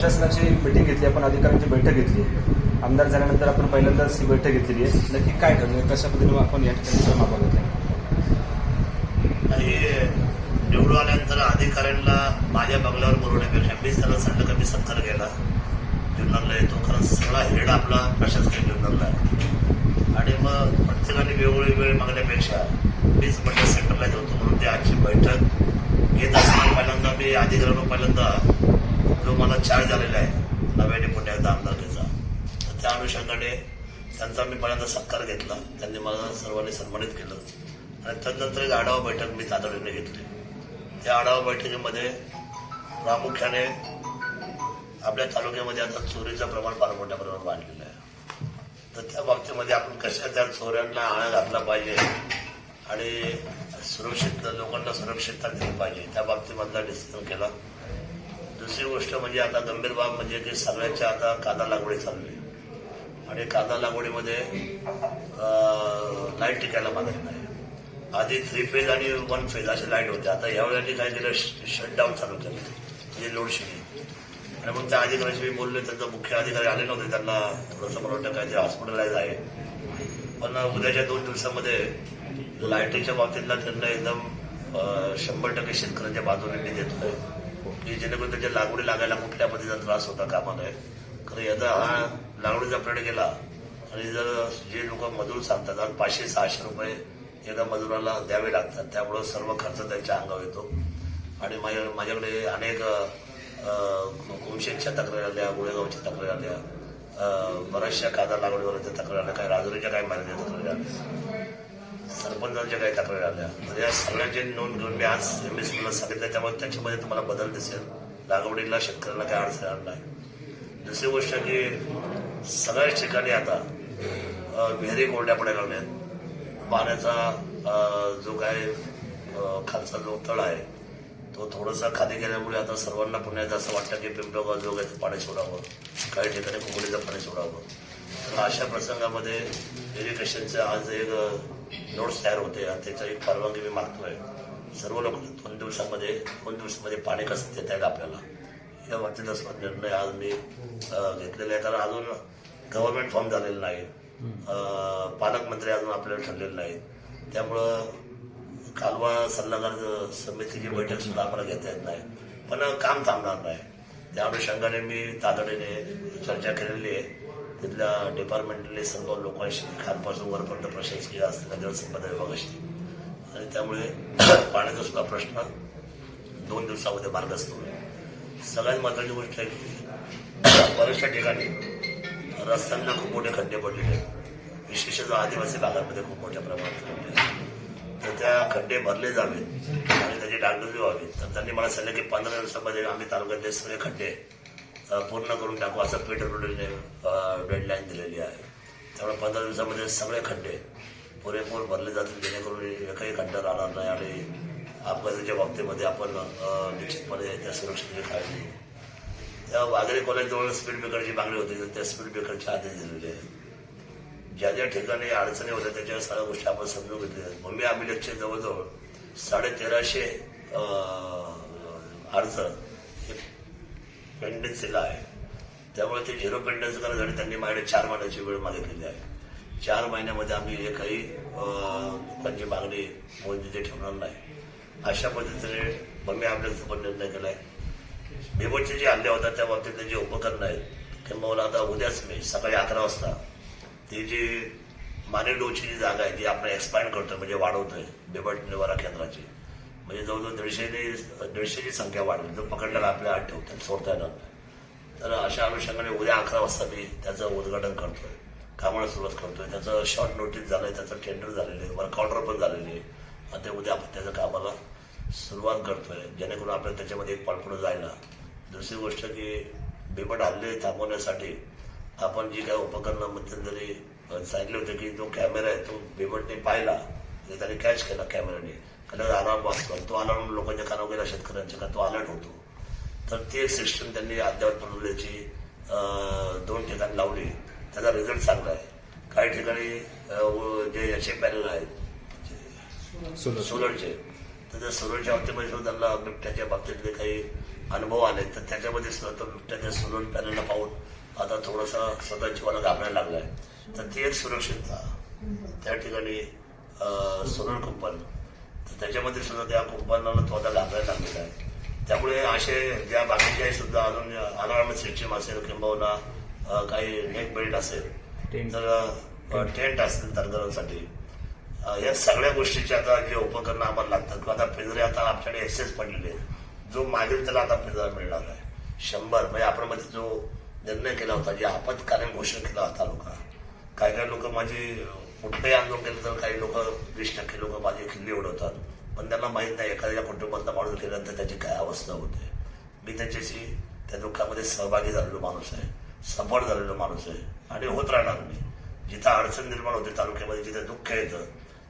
शासनाची मिटिंग घेतली आपण अधिकाऱ्यांची बैठक घेतली. आमदार झाल्यानंतर आपण पहिल्यांदाच ही बैठक घेतलेली आहे. नक्की काय ठरलं? कशा पद्धतीने आपण या ठिकाणी मागवा आणि निवडून आल्यानंतर अधिकाऱ्यांना माझ्या बंगल्यावर बोलवण्यापेक्षा मी त्याला सांगितलं का मी सत्कार गेला जुन्नरला येतो कारण सगळा हेड आपला प्रशासकीय जुन्नरला आहे. आणि मग प्रत्येकाने वेगवेगळी वेळ मागण्यापेक्षा मीच म्हटलं सेंटरला येतो म्हणून ती आजची बैठक घेत असताना पहिल्यांदा मी अधिकाऱ्यांना पहिल्यांदा चार्ज झालेला आहे. नव्याने पुण्याचा आमदारकीचा. तर त्या अनुषंगाने त्यांचा मी पहिल्यांदा सत्कार घेतला. त्यांनी मला सर्वांनी सन्मानित केलं. आणि त्यानंतर एक आढावा बैठक मी तातडीने घेतली. त्या आढावा बैठकीमध्ये प्रामुख्याने आपल्या तालुक्यामध्ये आता चोरीचं प्रमाण फार मोठ्या प्रमाणात वाढलेलं आहे. तर त्या बाबतीमध्ये आपण कशा त्या चोऱ्यांना आळा घातला पाहिजे आणि सुरक्षित लोकांना सुरक्षितता दिली पाहिजे त्या बाबतीमधला डिसिजन केला. दुसरी गोष्ट म्हणजे आता गंभीर बाब म्हणजे की सगळ्यांच्या आता कांदा लागवडी चालू आहे आणि कांदा लागवडीमध्ये लाइट टिकायला मागत नाही. आधी थ्री फेज आणि वन फेज असे लाइट होते. आता यावेळी काय केलं? शटडाऊन चालू केलं. म्हणजे लोडशेडिंग. आणि मग त्या अधिकाऱ्याशी मी बोलले त्यांचा मुख्य अधिकारी आले नव्हते. त्यांना थोडंसं मला वाटतं काय ते हॉस्पिटलाइज आहे. पण उद्याच्या दोन दिवसामध्ये लाईटीच्या बाबतीतला त्यांना एकदम शंभर टक्के शेतकऱ्यांच्या बाजूने मी देतोय की जेणेकरून त्याच्या लागवडी लागायला कुठल्या पद्धतीचा त्रास होता कामा नये कारण यदा हा लागवडीचा पिरियड गेला आणि जर जे लोक मजूर सांगतात आज पाचशे सहाशे रुपये एका मजुराला द्यावे लागतात त्यामुळं सर्व खर्च त्यांच्या अंगावर येतो. आणि माझ्या माझ्याकडे अनेक कोमशेच्या तक्रारी आल्या गोळेगावच्या तक्रारी आल्या बऱ्याचशा कांदा लागवडीवरच्या तक्रारी आल्या काही राजुरीच्या काही मार्गाच्या तक्रारी आल्या. सरपंचांच्या काही तक्रारी आल्या. तर या सगळ्यांची नोंद घेऊन मी आज एम एस पीला सांगितलं त्यामुळे त्याच्यामध्ये तुम्हाला बदल दिसेल. लागवडीला शेतकऱ्याला काही अडचण येणार नाही. दुसरी गोष्ट की सगळ्याच ठिकाणी आता विहिरी कोरड्या पडायला लागल्यात. पाण्याचा जो काय खालचा जो तळ आहे तो थोडासा खाली गेल्यामुळे आता सर्वांना पुण्यात असं वाटतं की पिंपळगाव जोगायचं पाणी सोडावं. काही ठिकाणी कुंबडीचं पाणी सोडावं. तर अशा प्रसंगामध्ये इरिगेशनचं आज एक नोट्स तयार होते आणि त्याचा एक परवानगी मी मागतोय. सर्व लोक दोन दिवसामध्ये दोन दिवसामध्ये पाणी कसं देता येईल आपल्याला? या बाबतीचा निर्णय आज मी घेतलेला आहे. कारण अजून गव्हर्नमेंट फॉर्म झालेलं नाही. पालकमंत्री अजून आपल्याला ठरलेले नाहीत. त्यामुळं कालवा सल्लागार समितीची बैठक सुद्धा आम्हाला घेता येत नाही. पण काम थांबणार नाही. त्या अनुषंगाने मी तातडीने चर्चा केलेली आहे. तिथल्या डिपार्टमेंटले सर्व लोकांशी खानपासून वरपर्यंत प्रशासकीय असलेल्या जलसंपदा विभागाशी आणि त्यामुळे पाण्याचा सुद्धा प्रश्न दोन दिवसामध्ये मार्गस्थ असतो. सगळ्यात महत्वाची गोष्ट आहे की बऱ्याचशा ठिकाणी रस्त्यांना खूप मोठे खड्डे पडलेले आहेत. विशेषतः आदिवासी भागामध्ये खूप मोठ्या प्रमाणात खड्डे तर त्या खड्डे भरले जावेत आणि त्याची डागडुजी व्हावी तर त्यांनी मला सांगितलं की पंधरा दिवसामध्ये आम्ही तालुक्यातले सगळे खड्डे पूर्ण करून टाकू. असं पीडब्ल्यूडीने डेडलाईन दिलेली आहे. त्यामुळे पंधरा दिवसामध्ये सगळे खड्डे पुरेपूर भरले जातील जेणेकरून एकही खड्डा राहणार नाही आणि अपघाताच्या बाबतीमध्ये आपण निश्चितपणे त्या सुरक्षेची काळजी त्या वागरे कॉलेजजवळ स्पीड ब्रेकरची मागणी होती तर त्या स्पीड ब्रेकरचे आदेश दिलेले आहेत ज्या ज्या ठिकाणी अडचणी होत्या त्याच्या सगळ्या गोष्टी आपण समजून घेतल्या आहेत. आम्ही अभिलेखचे जवळजवळ साडे तेराशे अर्ज पेंडन्सीला आहे. त्यामुळे ते झिरो पेंडन्स करण्यासाठी त्यांनी माझ्याकडे चार महिन्याची वेळ मागितलेली आहे. चार महिन्यामध्ये आम्ही जे काही लोकांची मागणी मोदीचे ठेवणार नाही. अशा पद्धतीने मम्मी अभिलेखचा पण निर्णय केलाय. बेबटचे जे हल्ले होतात त्या बाबतीतले जे उपकरणं आहेत. किंवा आता उद्याच मी सकाळी अकरा वाजता ती जी मानेडोची जी जागा आहे ती आपण एक्सपांड करतोय म्हणजे वाढवतोय बेबट निवारा केंद्राची. म्हणजे जवळजवळ दीडशे दीडशेची संख्या वाढली. जो पकडलेला आपल्या आठ ठेवतात सोडता येणार तर अशा अनुषंगाने उद्या अकरा वाजता मी त्याचं उद्घाटन करतोय. कामाला सुरुवात करतोय. त्याचं शॉर्ट नोटीस झालंय त्याचं टेंडर झालेलं आहे वर्कआउटर पण झालेली आहे. आणि ते उद्या आपण त्याचं कामाला सुरुवात करतोय. जेणेकरून आपल्याला त्याच्यामध्ये एक पालपुढं जायला. दुसरी गोष्ट की बिबट हल्ले थांबवण्यासाठी आपण जी काय उपकरणं मध्यंतरी सांगितले होते की जो कॅमेरा आहे तो बिबटने पाहिला त्याने कॅच केला कॅमेराने अलार्म वाजतो. आणि तो अलार्म लोकांच्या कानावर गेला शेतकऱ्यांच्या का तो अलर्ट होतो. तर ती एक सिस्टम त्यांनी अद्यावत बनवल्याची दोन ठिकाणी लावली. त्याचा रिझल्ट चांगला आहे. काही ठिकाणी जे याचे पॅनल आहेत सोलर सोलरचे तर त्या सोलरच्या बाबतीमध्ये सुद्धा त्यांना बिबट्याच्या बाबतीतले काही अनुभव आले तर त्याच्यामध्ये सुद्धा तो बिबट्याच्या सोलर पॅनलला पाहून आता थोडासा स्वतः जीवाला घाबरायला लागलाय. तर ती एक सुरक्षितता. त्या ठिकाणी सोलर तर त्याच्यामध्ये सुद्धा त्या कुंपणाला तो आता लागलेला आहे. त्यामुळे असे ज्या बाकीचे सुद्धा अजून अलार्म सिस्टीम असेल किंबहुना काही नेक बेल्ट असेल. तर टेंट असेल तरगरांसाठी अ, या सगळ्या गोष्टीचे आता जे उपकरणं आम्हाला लागतात किंवा आता पिंजरे आता आमच्याकडे एक्सेस पडलेले जो मागेल त्याला आता पिंजरा मिळणार आहे. शंभर म्हणजे आपण मध्ये जो निर्णय केला होता जे आपत्कालीन घोषणा केला होता लोक काही काही लोक माझी कुठलंही आंदोलन केलं तर काही लोक वीस टक्के लोक माझी खिल्ली उडवतात पण त्यांना माहीत नाही एखाद्या कुटुंबातला माणूस गेल्यानंतर त्याची काय अवस्था होते. मी त्याच्याशी त्या दुःखामध्ये सहभागी झालेलो माणूस आहे सफळ झालेलो माणूस आहे आणि होत राहणार मी. जिथं अडचण निर्माण होते तालुक्यामध्ये जिथे दुःख येतं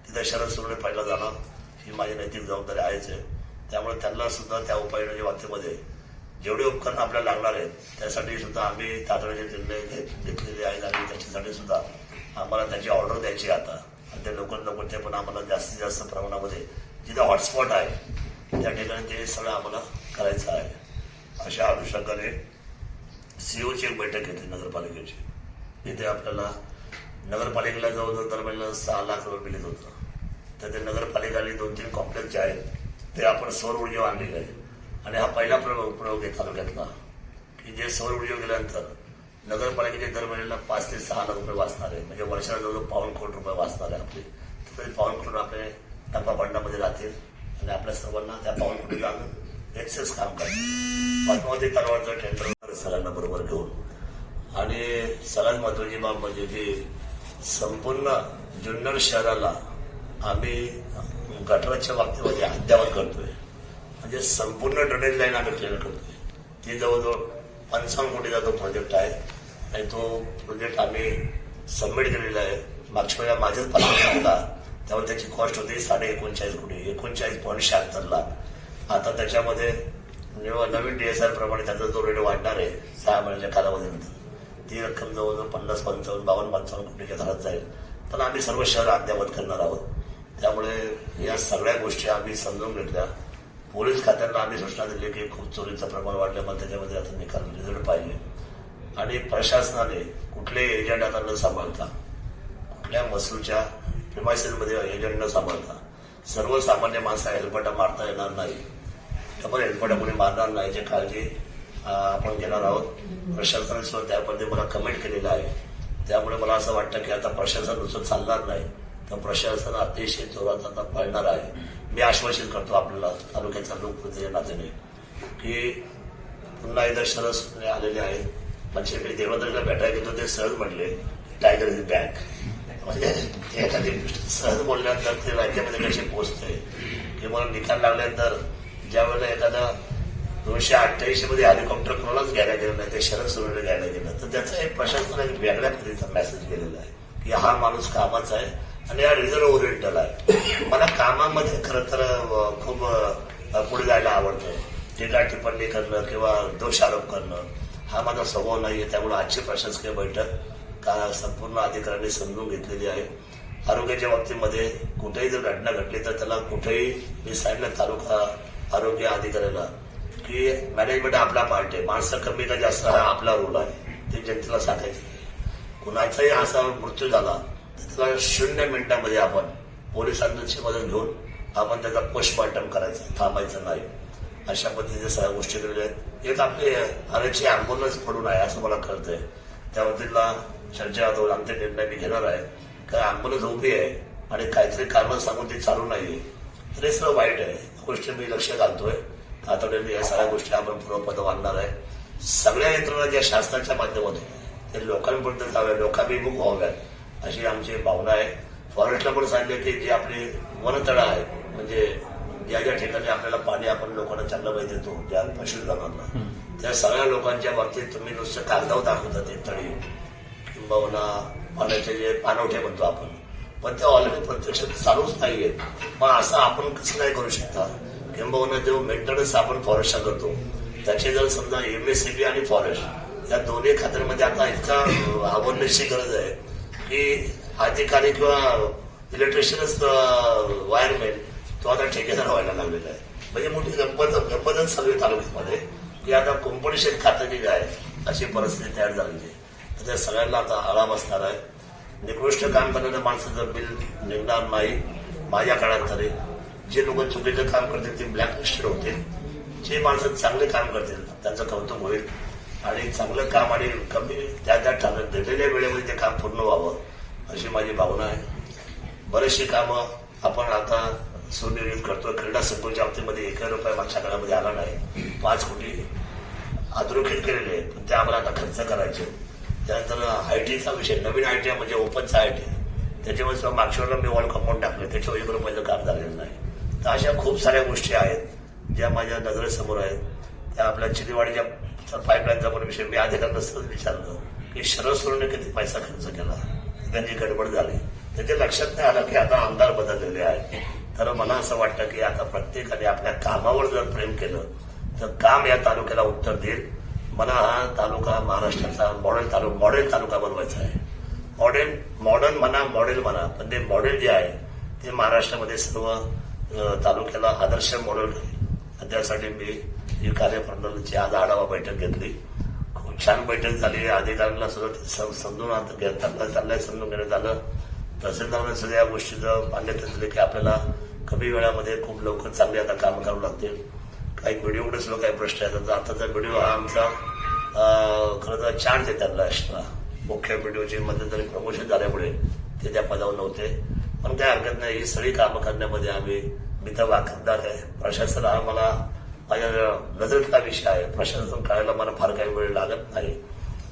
तिथं शरद सोडणे पाहिलं जाणं ही माझी नैतिक जबाबदारी आहेच आहे. त्यामुळे त्यांना सुद्धा त्या उपाययोजना बाबतीमध्ये जेवढे उपकरण आपल्याला लागणार आहेत त्यासाठी सुद्धा आम्ही तातडीचे निर्णय घेतलेले आहेत आणि त्याच्यासाठी सुद्धा आम्हाला त्याची ऑर्डर द्यायची आता. आणि ते लवकर लवकर ते पण आम्हाला जास्तीत जास्त प्रमाणामध्ये जिथे हॉटस्पॉट आहे त्या ठिकाणी ते सगळं आम्हाला करायचं आहे. अशा अनुषंगाने सीओची एक बैठक घेतली नगरपालिकेची. तिथे आपल्याला नगरपालिकेला जवळजवळ दरम्यान सहा लाख रुपये मिळत होतं. तर ते नगरपालिकाने दोन तीन कॉम्प्लेक्स जे आहेत ते आपण सौर ऊर्जा आणलेले आहे. आणि हा पहिला प्रयोग प्रयोग आहे तालुक्यातला की जे सौर ऊर्जा गेल्यानंतर नगरपालिकेच्या दर महिन्याला पाच ते सहा लाख रुपये वाचणार आहे. म्हणजे वर्षाला जवळजवळ पाऊण कोटी रुपये वाचणार आहे आपले. तरी ते पाऊण कोटी आपले टप्पा बंडामध्ये राहतील. आणि आपल्या सर्वांना त्या पाऊण कोटी जाणून एक्सेस काम करतील. पद्मावती तलावाचं टेंडर सगळ्यांना बरोबर घेऊन. आणि सगळ्यात महत्वाची बाब म्हणजे की संपूर्ण जुन्नर शहराला आम्ही गटराच्या बाबतीमध्ये अद्यावत करतोय. म्हणजे संपूर्ण ड्रेनेज लाईन आम्ही क्लिअर करतोय. ती जवळजवळ पंचावन्न कोटीचा तो प्रोजेक्ट आहे. आणि तो प्रोजेक्ट आम्ही सबमिट केलेला आहे. मागच्या वेळेला माझ्याच पासून होता. त्यामुळे त्याची कॉस्ट होती साडे एकोणचाळीस कोटी. एकोणचाळीस पॉईंट शहात्तर लाख. आता त्याच्यामध्ये म्हणजे नवीन डीएसआर प्रमाणे त्याचा जो रेट वाढणार आहे सहा महिन्याच्या कालावधीनंतर ती रक्कम जवळजवळ पन्नास पंचावन्न बावन्न पंचावन्न कोटीच्या घरात जाईल. पण आम्ही सर्व शहर अद्यावत करणार आहोत. त्यामुळे या सगळ्या गोष्टी आम्ही समजून घेतल्या. पोलीस खात्यांना आम्ही सूचना दिली की खूप चोरीचं प्रमाण वाढल्यामुळे त्याच्यामध्ये आता निकाल रिझल्ट पाहिजे आणि प्रशासनाने कुठले एजंट आता न सांभाळता कुठल्या महसूलच्या प्रिमायसेसमध्ये एजंट न सांभाळता सर्वसामान्य माणसा हेल्पटा मारता येणार नाही. त्यामुळे हेलपाटा कोणी मारणार नाही याची काळजी आपण घेणार आहोत. प्रशासनाने सुद्धा त्यामध्ये मला कमेंट केलेलं आहे. त्यामुळे मला असं वाटतं की आता प्रशासन नुसतं चालणार नाही. तर प्रशासन अतिशय जोरात आता पळणार आहे. मी आश्वासित करतो आपल्याला तालुक्याच्या लोकप्रतिनिधी नात्याने की पुन्हा एकदा शरद सोनवणे आलेले आहेत. म्हणजे मी देवेंद्रला भेटायला गेलो ते सहज म्हटले टायगर इज बँक म्हणजे ते एखादी सहज बोलल्यानंतर ते राज्यामध्ये कसे पोहोचते किंवा निकाल लागल्यानंतर ज्या वेळेला एखादा दोनशे अठ्ठ्याऐंशी मध्ये हेलिकॉप्टर कोणालाच घ्यायला गेलं नाही ते शरद सुरेला घ्यायला गेलं तर त्याचा एक प्रशासनाने एक वेगळ्या पद्धतीचा मेसेज गेलेला आहे. की हा माणूस कामाचा आहे आणि हा रिझर्व ओरिएंटल आहे. मला कामामध्ये खरं तर खूप पुढे जायला आवडतं. टीका टिप्पणी करणं किंवा दोष आरोप करणं हा माझा स्वभाव नाही आहे त्यामुळे आजची प्रशासकीय बैठक का संपूर्ण अधिकाऱ्यांनी समजून घेतलेली आहे. आरोग्याच्या बाबतीमध्ये कुठेही जर घटना घडली तर त्याला कुठेही मी सांगितलं तालुका आरोग्य अधिकाऱ्याला की मॅनेजमेंट आपला पार्ट आहे. माणसं कमी का जास्त हा आपला रोल आहे. ते जनतेला सांगायचं. कुणाचाही असा मृत्यू झाला शून्य मिनिटामध्ये आपण पोलिसांची मदत घेऊन आपण त्याचा पोस्टमॉर्टम करायचं थांबायचं नाही. अशा पद्धतीने सगळ्या गोष्टी केलेल्या आहेत. एक आपली आरक्षी आंदोलनच पडून आहे असं मला कळतंय. त्या वतीला चर्चा आमचे निर्णय मी घेणार आहे. कारण आंदोलन उभी आहे आणि काहीतरी कारण सांगून ती चालू नाहीये तर हे सगळं वाईट आहे. या गोष्टी मी लक्ष घालतोय. तातडीने या सगळ्या गोष्टी आपण पूर्वपद आणणार आहे. सगळ्या यंत्रणा ज्या शासनाच्या माध्यमातून ते लोकांपर्यंत जाव्या लोकाभिमुख व्हाव्यात. अशी आमची भावना आहे. फॉरेस्टला पण सांगितलं की जे आपली वनतळं आहेत म्हणजे ज्या ज्या ठिकाणी आपल्याला पाणी आपण लोकांना चांगलं पाहिजे देतो ज्या पशुधनांना. त्या सगळ्या लोकांच्या बाबतीत तुम्ही नुसतं कागदावर दाखवता ते तळी किंबहुना पाण्याचे जे पाणवठे म्हणतो आपण. पण ते ऑलरेडी प्रत्यक्षात चालूच नाहीये. मग असं आपण कसं काय करू शकता? किंबहुना जो मेंटेनन्स आपण फॉरेस्टचा करतो त्याची जर समजा एमएससीबी आणि फॉरेस्ट या दोन्ही खात्यांमध्ये आता इतका आवडण्याची गरज आहे. की अधिकारी किंवा इलेक्ट्रिशियनच वायरमॅन तो आता ठेकेदार व्हायला लागलेला आहे. म्हणजे मोठी गंमत गंमतच सगळी तालुक्यामध्ये. की आता कॉम्पिटिशन शेत खातं आहे अशी परिस्थिती तयार झालेली आहे. तर त्या सगळ्यांना आता आळा बसणार आहे. निकृष्ट काम करणाऱ्या माणसाचं बिल निघणार नाही. माझ्या काळात तरी. जे लोक चुकीचं काम करतील ते ब्लॅकलिस्टेड होतील. जे माणसं चांगले काम करतील त्यांचं कौतुक होईल. आणि चांगलं काम आणि कमी त्या त्या ठरत दिलेल्या वेळेमध्ये ते काम पूर्ण व्हावं अशी माझी भावना आहे. बरेचशी कामं आपण आता सुनियोजित करतो क्रीडा संकुलच्या बाबतीमध्ये एक रुपये मागच्या काळामध्ये आला नाही. पाच कोटी अधोरेखित केलेले आहेत. पण ते आम्हाला आता खर्च करायचे त्यानंतर आयटीचा विषय नवीन आयटी म्हणजे ओपनचा आयटी त्याच्यामुळे सुद्धा मागच्या वेळेला मी वॉल कंपाऊंड टाकले. त्याच्यावर एक रुपयाचं काम झालेलं नाही. तर अशा खूप साऱ्या गोष्टी आहेत ज्या माझ्या नजरेसमोर आहेत. त्या आपल्या चिलीवाडीच्या पाईपलाईनचा पण विषय मी अधिकार नसताच विचारलं. की शरद सोडून किती पैसा खर्च केला? त्यांची गडबड झाली. त्याच्या लक्षात नाही आलं की आता आमदार बदललेले आहेत. तर मला असं वाटतं की आता प्रत्येकाने आपल्या कामावर जर प्रेम केलं तर काम या तालुक्याला उत्तर देईल. मला हा तालुका महाराष्ट्राचा मॉडेल तालुका मॉडेल तालुका बनवायचा आहे. मॉडेल मॉडर्न म्हणा मॉडेल म्हणा. पण ते मॉडेल जे आहे ते महाराष्ट्रामध्ये सर्व तालुक्याला आदर्श मॉडेल त्यासाठी मी ही कार्यप्रणालीची आज आढावा बैठक घेतली खूप छान बैठक झाली. अधिकाऱ्यांना सुद्धा सम- समजून आता चाललंय समजून घेण्यात आलं. तहसीलदारांना सुद्धा या गोष्टीचं मान्यता दिली की आपल्याला कमी वेळामध्ये खूप लवकर चांगले आता काम करावं लागतील. काही व्हिडिओकडे सुद्धा काही प्रश्न आहेत तर आताचा व्हिडिओ हा आमचा खरं तर चार्ज आहे त्यांना एक्स्ट्रा मुख्य व्हिडिओचे मध्यंतरी प्रमोशन झाल्यामुळे ते त्या पदावर नव्हते. पण काही हरकत नाही. ही सगळी कामं करण्यामध्ये आम्ही मी तर वाकबदार आहे. प्रशासन हा मला माझ्या नजरेतला विषय आहे. प्रशासन करायला मला फार काही वेळ लागत नाही.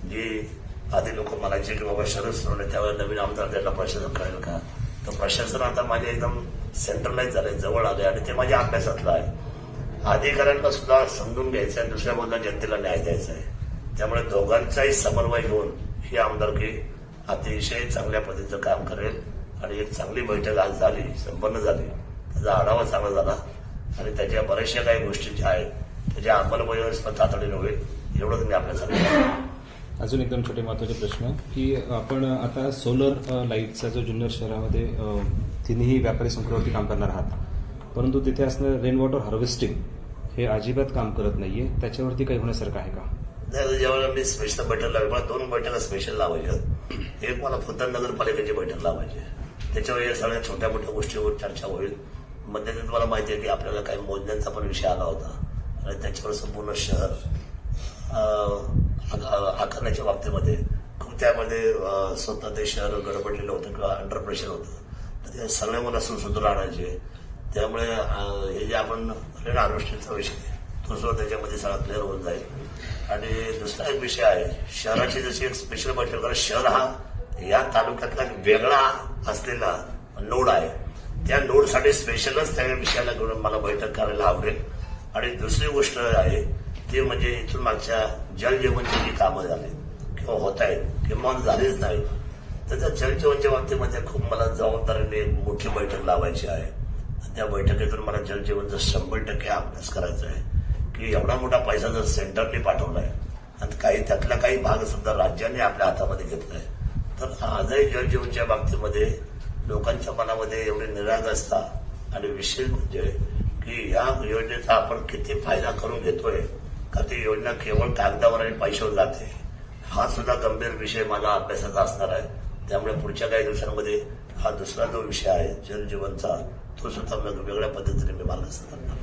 जी आधी लोक म्हणायचे की बाबा शरद सोडले त्यावेळेला नवीन आमदार त्यांना प्रशासन कळेल का? तर प्रशासन आता माझे एकदम सेंट्रलाइज झाले जवळ आले आणि ते माझ्या अभ्यासातलं आहे. अधिकाऱ्यांना सुद्धा समजून घ्यायचं आहे दुसऱ्या बाजूला जनतेला न्याय द्यायचा आहे. त्यामुळे दोघांचाही समन्वय घेऊन ही आमदारकी अतिशय चांगल्या पद्धतीचं काम करेल आणि एक चांगली बैठक आज झाली संपन्न झाली. त्याचा आढावा चांगला झाला. आणि त्याच्या बऱ्याचशा काही गोष्टी ज्या आहेत त्याच्या अंमलबजावणी तातडीने होईल एवढंच मी आपल्यासाठी सांगतो. अजून एकदम छोटे महत्त्वाचे प्रश्न की आपण आता सोलर लाईटचा जो जुन्नर शहरामध्ये तिन्ही व्यापारी संकुलावरती काम करणार आहात. परंतु तिथे असणारं रेन वॉटर हार्वेस्टिंग हे अजिबात काम करत नाहीये. त्याच्यावरती काही होण्यासारखं आहे का? जेव्हा मी स्पेशल बैठक लावली मला दोन बैठका स्पेशल लावायच्या एक मला फुलतान नगरपालिकेची बैठक लावायची त्याच्यावर या सगळ्या छोट्या मोठ्या गोष्टीवर चर्चा होईल. मध्यंतरी तुम्हाला माहिती आहे की आपल्याला काही मोजण्यांचा पण विषय आला होता. आणि त्याच्यावर संपूर्ण शहर आकारण्याच्या बाबतीमध्ये खूप त्यामध्ये स्वतः ते शहर गडबडलेलं होतं किंवा अंडर प्रेशर होतं. तर ते सगळे मला सुसुद्ध आणायचे त्यामुळे हे जे आपण रेन हार्वेस्टिंगचा विषय तो सुद्धा त्याच्यामध्ये सगळा क्लिअर होऊन जाईल. आणि दुसरा एक विषय आहे शहराची जशी एक स्पेशल बैठक कारण शहर हा या तालुक्यातला एक वेगळा असलेला नोड आहे. त्या नोडसाठी स्पेशलच त्या विषयाला घेऊन मला बैठक करायला आवडेल. आणि दुसरी गोष्ट आहे ती म्हणजे इथून मागच्या जलजीवनची जी कामं झाली किंवा होत आहेत किंवा झालीच नाही. तर त्या जलजीवनच्या बाबतीमध्ये खूप मला जबाबदारीने एक मोठी बैठक लावायची आहे. आणि त्या बैठकीतून मला जलजीवनचा शंभर टक्के अभ्यास करायचा आहे. की एवढा मोठा पैसा जर सेंटरने पाठवलाय आणि काही त्यातला काही भाग सुद्धा राज्याने आपल्या हातामध्ये घेतलाय तर आजही जलजीवनच्या बाबतीमध्ये लोकांच्या मनामध्ये एवढी निरागसता आणि विशेष म्हणजे की या योजनेचा आपण किती फायदा करून घेतोय? का ती योजना केवळ कागदावर आणि पैशावर जाते? हा सुद्धा गंभीर विषय माझा अभ्यासाचा असणार आहे. त्यामुळे पुढच्या काही दिवसांमध्ये हा दुसरा जो विषय आहे जनजीवनचा तो सुद्धा वेगवेगळ्या पद्धतीने मी मार्गदर्शन करणार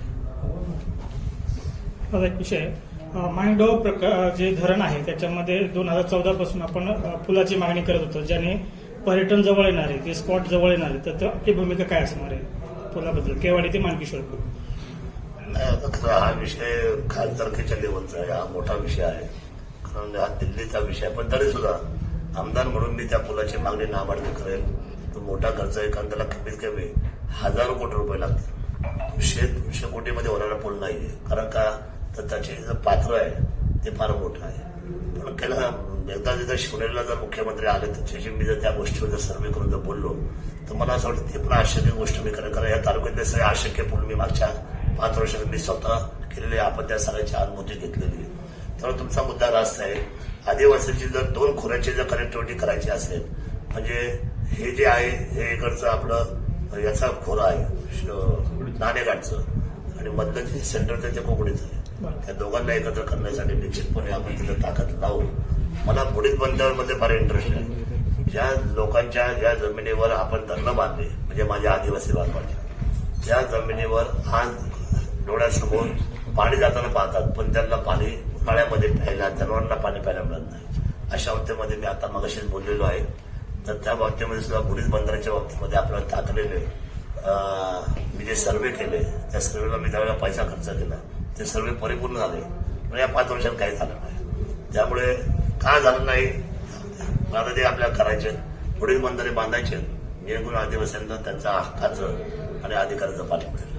माझा एक विषय मांडो प्रकार जे धरण आहे त्याच्यामध्ये दोन हजार चौदा पासून आपण पुलाची मागणी करत होतो ज्याने पर्यटन जवळ येणार आहे ते स्पॉट जवळ येणार आहे तर आपली भूमिका काय असणार आहे? पुलाबद्दल केवाडी ते मानकेश्वर पूल नाही आता खरं हा विषय खासदारकीच्या लेवलचा आहे हा मोठा विषय आहे. कारण हा दिल्लीचा विषय पण तरी सुद्धा आमदार म्हणून मी त्या पुलाची मागणी नामार्थ करेल. तो मोठा खर्च आहे कारण त्याला कमीत कमी हजारो कोटी रुपये लागतील. शे दोनशे कोटीमध्ये होणारा पूल नाहीये. कारण का? तर त्याचे जे पात्र आहे ते फार मोठं आहे. पण केला एकदा जर शिवनेरीला जर मुख्यमंत्री आले तर त्याची मी जर त्या गोष्टीवर जर सर्वे करून जर बोललो तर मला असं वाटतं ते पण अशक्य गोष्ट मी करेन कारण या तालुक्यातले सगळे अशक्य पूल मी मागच्या पाच वर्षात मी स्वतः केलेले आपण त्या सगळ्याची अनुभूती घेतलेली आहे. त्यामुळे तुमचा मुद्दा रास्त आहे आदिवासीची जर दोन खोऱ्याची जर कनेक्टिव्हिटी करायची असेल म्हणजे हे जे आहे हे इकडचं आपलं याचा खोरा आहे नाणेघाटचं आणि मधलं जे सेंटरचं ते कोकणीचं आहे. त्या दोघांना एकत्र करण्यासाठी निश्चितपणे आपण तिथे ताकद लावू मला बुडीत बंधाऱ्यामध्ये फार इंटरेस्ट आहे. ज्या लोकांच्या ज्या जमिनीवर आपण धरणं बांधले म्हणजे माझ्या आदिवासी बांधवाच्या त्या जमिनीवर आज डोळ्यासमोर पाणी जाताना पाहतात पण त्यांना पाणी उन्हाळ्यामध्ये प्यायला जनावरांना पाणी प्यायला मिळत नाही. अशा बाबतीमध्ये मी आता मगाशीच बोललेलो आहे. तर त्या बाबतीमध्ये सुद्धा पोलीस बंदराच्या बाबतीमध्ये आपल्याला तातडीने मी जे सर्वे केले त्या सर्वेला मी त्यावेळेला पैसा खर्च केला. ते सर्वे परिपूर्ण झाले. पण या पाच वर्षात काही झालं नाही. त्यामुळे का झालं नाही? आता ते आपल्याला करायचे पुढील बंधारे बांधायचे जेणेकरून आदिवासींना त्यांचा हक्काचं आणि अधिकाराचं पालन मिळेल